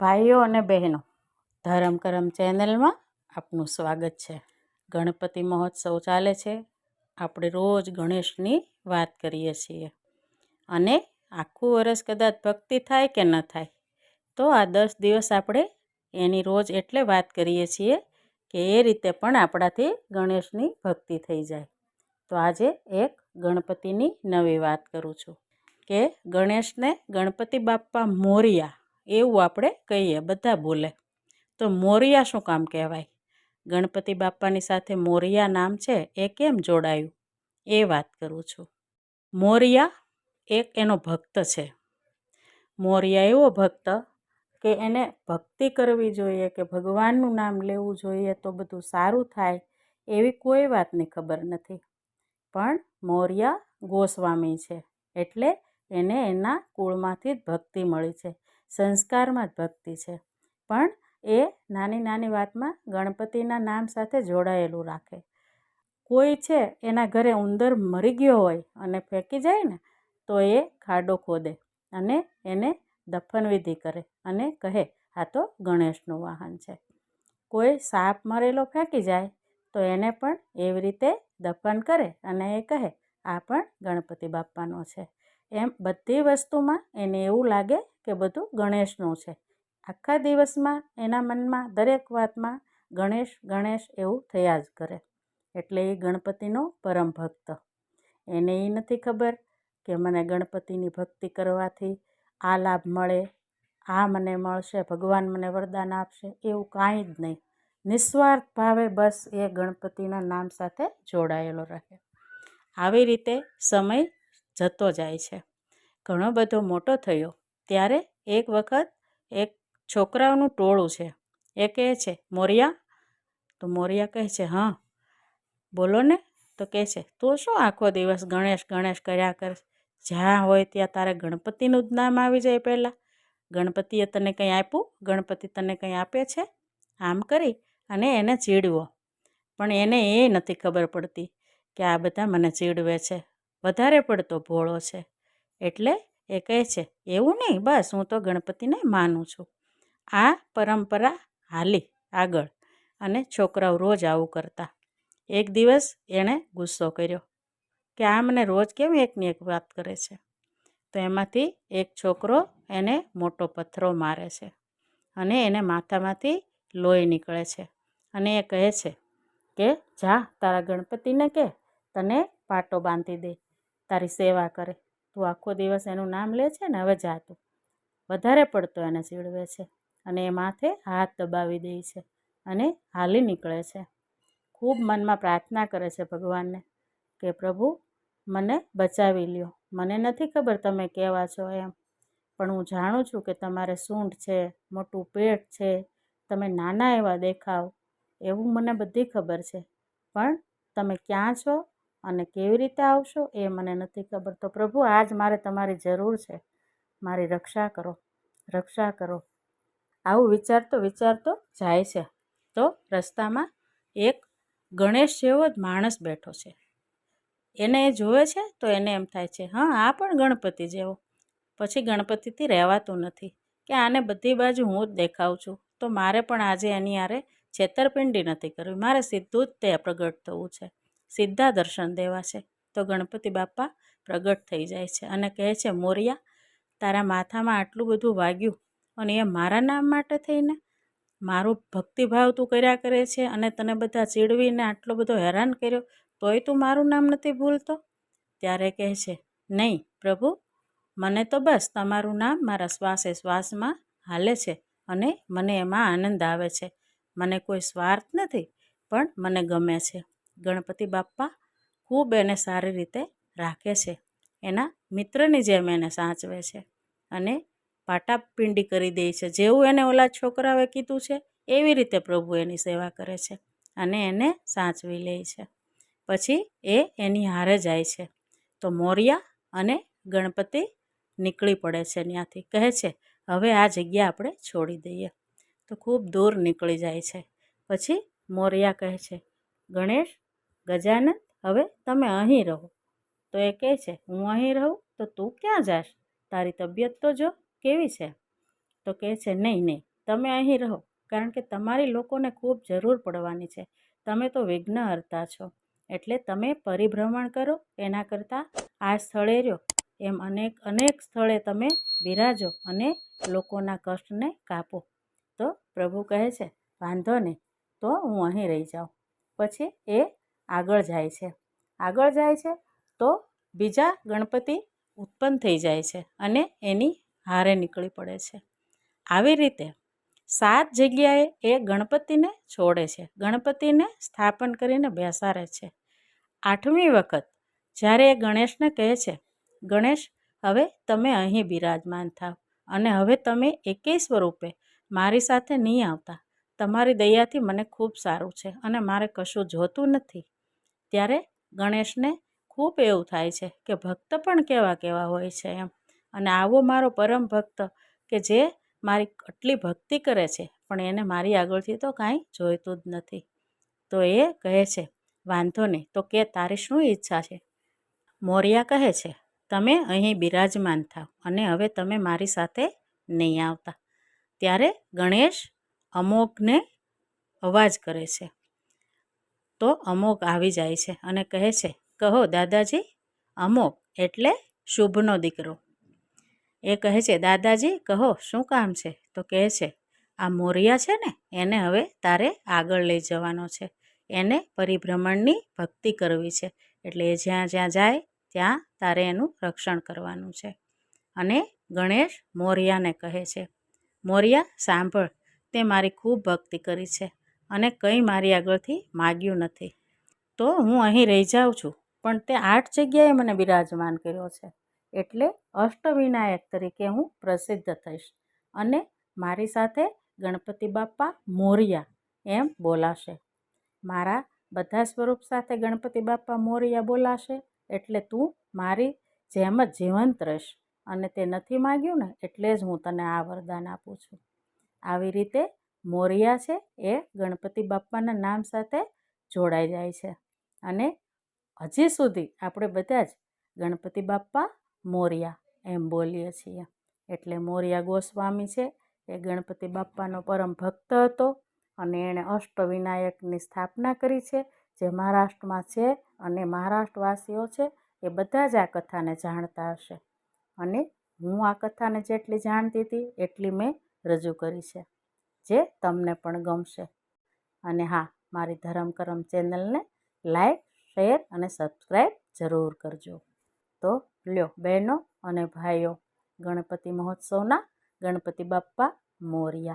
ભાઈઓ અને બહેનો, ધરમ કરમ ચેનલમાં આપનું સ્વાગત છે. ગણપતિ મહોત્સવ ચાલે છે. આપણે રોજ ગણેશની વાત કરીએ છીએ. અને આખું વરસ કદાચ ભક્તિ થાય કે ન થાય, તો આ દસ દિવસ આપણે એની રોજ એટલે વાત કરીએ છીએ કે એ રીતે પણ આપણાથી ગણેશની ભક્તિ થઈ જાય. તો આજે એક ગણપતિની નવી વાત કરું છું કે ગણેશને ગણપતિ બાપ્પા મોરિયા એવું આપણે કહીએ, બધા બોલે. તો મોરિયા શું કામ કહેવાય? ગણપતિ બાપાની સાથે મોરિયા નામ છે, એ કેમ જોડાયું? એ વાત કરું છું. મોરિયા એક એનો ભક્ત છે. મોરિયા એવો ભક્ત કે એને ભક્તિ કરવી જોઈએ, કે ભગવાનનું નામ લેવું જોઈએ તો બધું સારું થાય, એવી કોઈ વાતની ખબર નથી. પણ મોરિયા ગોસ્વામી છે, એટલે એને એના કુળમાંથી જ ભક્તિ મળી છે. સંસ્કારમાં જ ભક્તિ છે. પણ એ નાની નાની વાતમાં ગણપતિના નામ સાથે જોડાયેલું રાખે. કોઈ છે એના ઘરે ઉંદર મરી ગયો હોય અને ફેંકી જાય ને, તો એ ખાડો ખોદે અને એને દફનવિધિ કરે અને કહે, આ તો ગણેશનું વાહન છે. કોઈ સાપ મરેલો ફેંકી જાય, તો એને પણ એવી રીતે દફન કરે અને એ કહે, આ પણ ગણપતિ બાપ્પાનો છે. એમ બધી વસ્તુમાં એને એવું લાગે કે બધું ગણેશનું છે. આખા દિવસમાં એના મનમાં દરેક વાતમાં ગણેશ ગણેશ એવું થયા જ કરે. એટલે એ ગણપતિનો પરમ ભક્ત. એને એ નથી ખબર કે મને ગણપતિની ભક્તિ કરવાથી આ લાભ મળે, આ મને મળશે, ભગવાન મને વરદાન આપશે, એવું કાંઈ જ નહીં. નિસ્વાર્થ ભાવે બસ એ ગણપતિના નામ સાથે જોડાયેલો રહે. આવી રીતે સમય જતો જાય છે. ઘણો બધો મોટો થયો. ત્યારે એક વખત એક છોકરાઓનું ટોળું છે. એ કહે છે, મોરિયા? તો મોરિયા કહે છે, હા. બોલો ને. તો કહે છે, તું શું આખો દિવસ ગણેશ ગણેશ કર્યા કર જ્યાં હોય ત્યાં તારે ગણપતિનું જ નામ આવી જાય પહેલાં. ગણપતિએ તને કંઈ આપ્યું? ગણપતિ તને કંઈ આપે છે? આમ કરી અને એને ચીડવો. પણ એને એ નથી ખબર પડતી કે આ બધા મને ચીડવે છે. વધારે પડતો ભોળો છે. એટલે એ કહે છે, એવું નહીં, બસ હું તો ગણપતિને માનું છું. આ પરંપરા હાલી, આગળ. અને છોકરાઓ રોજ આવું કરતા. એક દિવસ એણે ગુસ્સો કર્યો કે આ મને રોજ કેમ એકની એક વાત કરે છે? તો એમાંથી એક છોકરો એને મોટો પથ્થરો મારે છે અને એને માથામાંથી લોહી નીકળે છે. અને એ કહે છે કે, જા તારા ગણપતિને કે, તને પાટો બાંધી દે. તારી સેવા કરે. તું આખો દિવસ એનું નામ લે છે ને, હવે જા તું. વધારે પડતો એને ચીડવે છે અને એ માથે હાથ દબાવી દે છે અને હાલી નીકળે છે. ખૂબ મનમાં પ્રાર્થના કરે છે ભગવાનને કે, પ્રભુ, મને બચાવી લ્યો. મને નથી ખબર તમે કેવા છો એમ. પણ હું જાણું છું કે તમારે સૂંઢ છે, મોટું પેટ છે, તમે નાના એવા દેખાવ, એવું મને બધી ખબર છે. પણ તમે ક્યાં છો? અને કેવી રીતે આવશો એ મને નથી ખબર. તો પ્રભુ, આજ મારે તમારી જરૂર છે. મારી રક્ષા કરો. રક્ષા કરો. આવું વિચારતો વિચારતો જાય છે. તો રસ્તામાં એક ગણેશ જેવો જ માણસ બેઠો છે. એને એ જોવે છે તો એને એમ થાય છે, હા, આ પણ ગણપતિ જેવો. પછી ગણપતિથી રહેવાતું નથી કે આને બધી બાજુ હું જ દેખાઉં છું. તો મારે પણ આજે એની આરે છેતરપિંડી નથી કરવી. મારે સીધું જ તે પ્રગટ થવું છે. સીધા દર્શન દેવા છે. તો ગણપતિ બાપ્પા પ્રગટ થઈ જાય છે અને કહે છે, મોરિયા, તારા માથામાં આટલું બધું વાગ્યું અને એ મારા નામ માટે થઈને? મારું ભક્તિભાવ તું કર્યા કરે છે અને તને બધા ચીડવીને આટલો બધો હેરાન કર્યો, તોય તું મારું નામ નથી ભૂલતો? ત્યારે કહે છે, નહીં, પ્રભુ, મને તો બસ તમારું નામ મારા શ્વાસે શ્વાસમાં હાલે છે અને મને એમાં આનંદ આવે છે. મને કોઈ સ્વાર્થ નથી, પણ મને ગમે છે. ગણપતિ બાપ્પા ખૂબ એને સારી રીતે રાખે છે. એના મિત્રની જેમ એને સાચવે છે અને પાટાપિંડી કરી દે છે. જેવું એને ઓલા છોકરાઓએ કીધું છે, એવી રીતે પ્રભુ એની સેવા કરે છે અને એને સાચવી લે છે. પછી એ એની હારે જાય છે. તો મોરિયા અને ગણપતિ નીકળી પડે છે ત્યાંથી. કહે છે, હવે આ જગ્યા આપણે છોડી દઈએ. તો ખૂબ દૂર નીકળી જાય છે. પછી મોરિયા કહે છે, ગણેશ ગજાનંદ, હવે તમે અહીં રહો. તો એ કહે છે, હું અહીં રહું? તો તું ક્યાં જાશ? તારી તબિયત તો જો કેવી છે? તો કહે છે, નહીં નહીં, તમે અહીં રહો, કારણ કે તમારી લોકોને ખૂબ જરૂર પડવાની છે. તમે તો વિઘ્નહર્તા છો, એટલે તમે પરિભ્રમણ કરો, એના કરતાં આ સ્થળે રહ્યો. એમ અનેક અનેક સ્થળે તમે બિરાજો અને લોકોના કષ્ટને કાપો. તો પ્રભુ કહે છે, વાંધો નહીં, તો હું અહીં રહી જાઉં. પછી એ આગળ જાય છે. આગળ જાય છે તો બીજા ગણપતિ ઉત્પન્ન થઈ જાય છે અને એની હારે નીકળી પડે છે. આવી રીતે સાત જગ્યાએ એ ગણપતિને છોડે છે. ગણપતિને સ્થાપન કરીને બેસાડે છે. આઠમી વખત જ્યારે એ ગણેશને કહે છે, ગણેશ, હવે તમે અહીં બિરાજમાન થાવ અને હવે તમે એકેય સ્વરૂપે મારી સાથે નહીં આવતા. તમારી દયાથી મને ખૂબ સારું છે અને મારે કશું જોતું નથી. ત્યારે ગણેશને ખૂબ એવું થાય છે કે ભક્ત પણ કેવા કેવા હોય છે એમ. અને આવો મારો પરમ ભક્ત કે જે મારી આટલી ભક્તિ કરે છે, પણ એને મારી આગળથી તો કાંઈ જોઈતું જ નથી. તો એ કહે છે, વાંધો નહીં, તો કે તારી શું ઈચ્છા છે? મોર્યા કહે છે, તમે અહીં બિરાજમાન થાવ અને હવે તમે મારી સાથે નહીં આવતા. ત્યારે ગણેશ અમોઘને અવાજ કરે છે તો અમોઘ આવી જાય છે અને કહે છે, કહો દાદાજી અમોઘ એટલે શુભનો દીકરો. એ કહે છે, દાદાજી, કહો, શું કામ છે? તો કહે છે, આ મોરિયા છે ને, એને હવે તારે આગળ લઈ જવાનો છે. એને પરિભ્રમણની ભક્તિ કરવી છે. એટલે એ જ્યાં જ્યાં જાય, ત્યાં તારે એનું રક્ષણ કરવાનું છે. અને ગણેશ મોરિયાને કહે છે, મોરિયા, સાંભળ, તે મારી ખૂબ ભક્તિ કરી છે. અને કંઈ મારી આગળથી માગ્યું નથી. તો હું અહીં રહી જાઉં છું, પણ તે આઠ જગ્યાએ મને બિરાજમાન કર્યો છે, એટલે અષ્ટવિનાયક તરીકે હું પ્રસિદ્ધ થઈશ અને મારી સાથે ગણપતિ બાપ્પા મોરિયા એમ બોલાશે. મારા બધા સ્વરૂપ સાથે ગણપતિ બાપા મોરિયા બોલાશે, એટલે તું મારી જેમ જ જીવંત રહીશ અને તે નથી માગ્યું ને એટલે જ હું તને આ વરદાન આપું છું. આવી રીતે મોરિયા છે એ ગણપતિ બાપ્પાના નામ સાથે જોડાઈ જાય છે. અને હજી સુધી આપણે બધા જ ગણપતિ બાપ્પા મોરિયા એમ બોલીએ છીએ. એટલે મોરિયા ગોસ્વામી છે એ ગણપતિ બાપ્પાનો પરમ ભક્ત હતો અને એણે અષ્ટવિનાયકની સ્થાપના કરી છે. જે મહારાષ્ટ્રમાં છે અને મહારાષ્ટ્રવાસીઓ છે એ બધા જ આ કથાને જાણતા હશે. અને હું આ કથાને જેટલી જાણતી હતી એટલી મેં રજૂ કરી છે. જે તમને પણ ગમશે. અને હા, મારી ધરમ કરમ ચેનલને લાઈક, શેર અને સબસ્ક્રાઈબ જરૂર કરજો. તો લ્યો, બહેનો અને ભાઈઓ, ગણપતિ મહોત્સવના ગણપતિ બાપ્પા મોરિયા.